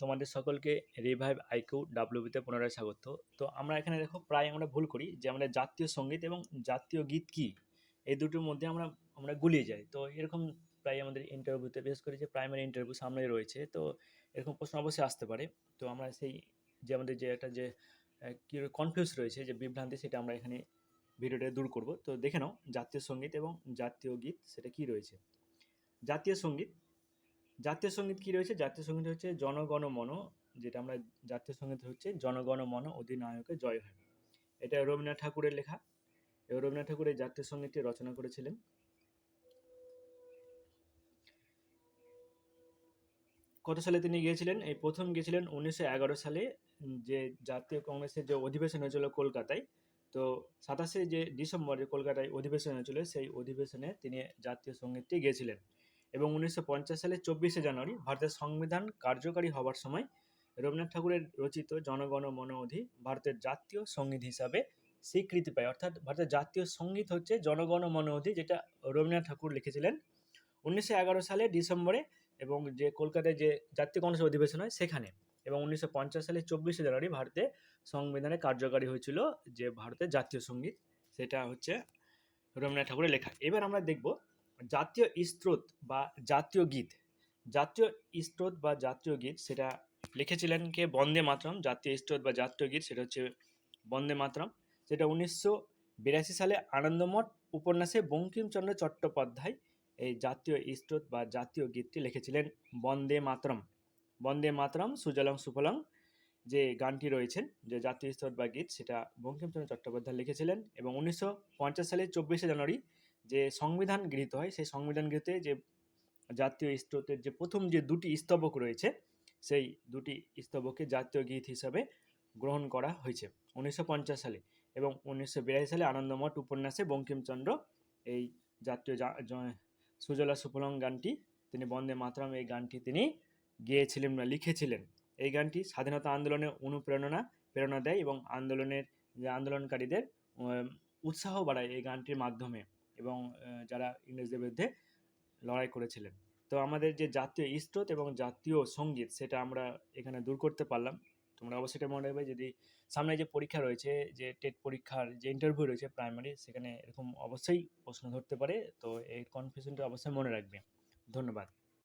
তোমাদের সকলকে revive IQ ডাব্লিউবিতে পুনরায় স্বাগত। তো আমরা এখানে দেখো প্রায় আমরা ভুল করি যে আমাদের জাতীয় সংগীত এবং জাতীয় গীত কি? এই দুটোর মধ্যে আমরা আমরা গুলিয়ে যাই। তো এরকম প্রায় আমাদের ইন্টারভিউতে বিশেষ করে যে প্রাইমারি ইন্টারভিউ সামনে রয়েছে, তো এরকম প্রশ্ন অবশ্যই আসতে পারে। তো আমরা সেই যে আমাদের যে একটা যে কি কনফিউজ রয়েছে, যে বিভ্রান্তি, সেটা আমরা এখানে ভিডিওটা দূর করব। তো দেখে নাও জাতীয় সংগীত এবং জাতীয় গীত, সেটা কি রয়েছে? জাতীয় সংগীত জাতীয় সংগীত কি রয়েছে? জাতীয় সংগীত হচ্ছে জনগণ মন যেটা আমরা জাতীয় সংগীত হচ্ছে জনগণ মন অধিনায়কে জয় হয়। এটা রবীন্দ্রনাথ ঠাকুরের লেখা। রবীন্দ্রনাথ ঠাকুর এই জাতীয় সঙ্গীতটি রচনা করেছিলেন। কত সালে তিনি গিয়েছিলেন? এই প্রথম গিয়েছিলেন উনিশশো এগারো সালে, যে জাতীয় কংগ্রেসের যে অধিবেশন হয়েছিল কলকাতায়। তো সাতাশে যে ডিসেম্বরে কলকাতায় অধিবেশন হয়েছিল, সেই অধিবেশনে তিনি জাতীয় সঙ্গীতটি গেয়েছিলেন। এবং উনিশশো পঞ্চাশ সালে চব্বিশে জানুয়ারি ভারতের সংবিধান কার্যকারী হবার সময় রবীন্দ্রনাথ ঠাকুরের রচিত জনগণ মন অধি ভারতের জাতীয় সংগীত হিসাবে স্বীকৃতি পায়। অর্থাৎ ভারতের জাতীয় সংগীত হচ্ছে জনগণ মন অধি, যেটা রবীন্দ্রনাথ ঠাকুর লিখেছিলেন উনিশশো এগারো সালে ডিসেম্বরে এবং যে কলকাতায় যে জাতীয় কংগ্রেস অধিবেশন হয় সেখানে। এবং উনিশশো পঞ্চাশ সালে চব্বিশে জানুয়ারি ভারতে সংবিধানে কার্যকারী হয়েছিল যে ভারতের জাতীয় সংগীত, সেটা হচ্ছে রবীন্দ্রনাথ ঠাকুরের লেখা। এবার আমরা দেখব জাতীয় স্ত্রোত বা জাতীয় গীত, জাতীয় স্ত্রোত বা জাতীয় গীত সেটা লিখেছিলেন কে? বন্দে মাতরম। জাতীয় স্ত্রোত বা জাতীয় গীত সেটা হচ্ছে বন্দে মাতরম। যেটা উনিশশো বিরাশি সালে আনন্দমঠ উপন্যাসে বঙ্কিমচন্দ্র চট্টোপাধ্যায় এই জাতীয় স্ত্রোত বা জাতীয় গীতটি লিখেছিলেন বন্দে মাতরম। বন্দে মাতরম, সুজলং সুফলং যে গানটি রয়েছেন, যে জাতীয় স্রোত বা গীত সেটা বঙ্কিমচন্দ্র চট্টোপাধ্যায় লিখেছিলেন এবং উনিশশো পঞ্চাশ সালে চব্বিশে জানুয়ারি যে সংবিধান গৃহীত হয়, সেই সংবিধান গৃহীতে যে জাতীয় স্রোতের যে প্রথম যে দুটি স্তবক রয়েছে, সেই দুটি স্তবকে জাতীয় গীত হিসাবে গ্রহণ করা হয়েছে উনিশশো পঞ্চাশ সালে এবং উনিশশো বিরাশি সালে আনন্দমঠ উপন্যাসে বঙ্কিমচন্দ্র এই জাতীয় সুজলা সুফলং গানটি, তিনি বন্দে মাতরম এই গানটি তিনি গেয়েছিলেন বা লিখেছিলেন। এই গানটি স্বাধীনতা আন্দোলনে অনুপ্রেরণা, প্রেরণা দেয় এবং আন্দোলনের যে আন্দোলনকারীদের উৎসাহ বাড়ায় এই গানটির মাধ্যমে। এবং যারা ইংরেজদের বিরুদ্ধে লড়াই করেছিলেন। তো আমাদের যে জাতীয় স্রোত এবং জাতীয় সংগীত, সেটা আমরা এখানে দূর করতে পারলাম। তোমরা অবশ্যই এটা মনে রাখবে, যদি সামনে যে পরীক্ষা রয়েছে, যে টেট পরীক্ষার যে ইন্টারভিউ রয়েছে প্রাইমারি সেখানে এরকম অবশ্যই প্রশ্ন ধরতে পারে। তো এই কনফিউশনটা অবশ্যই মনে রাখবে। ধন্যবাদ।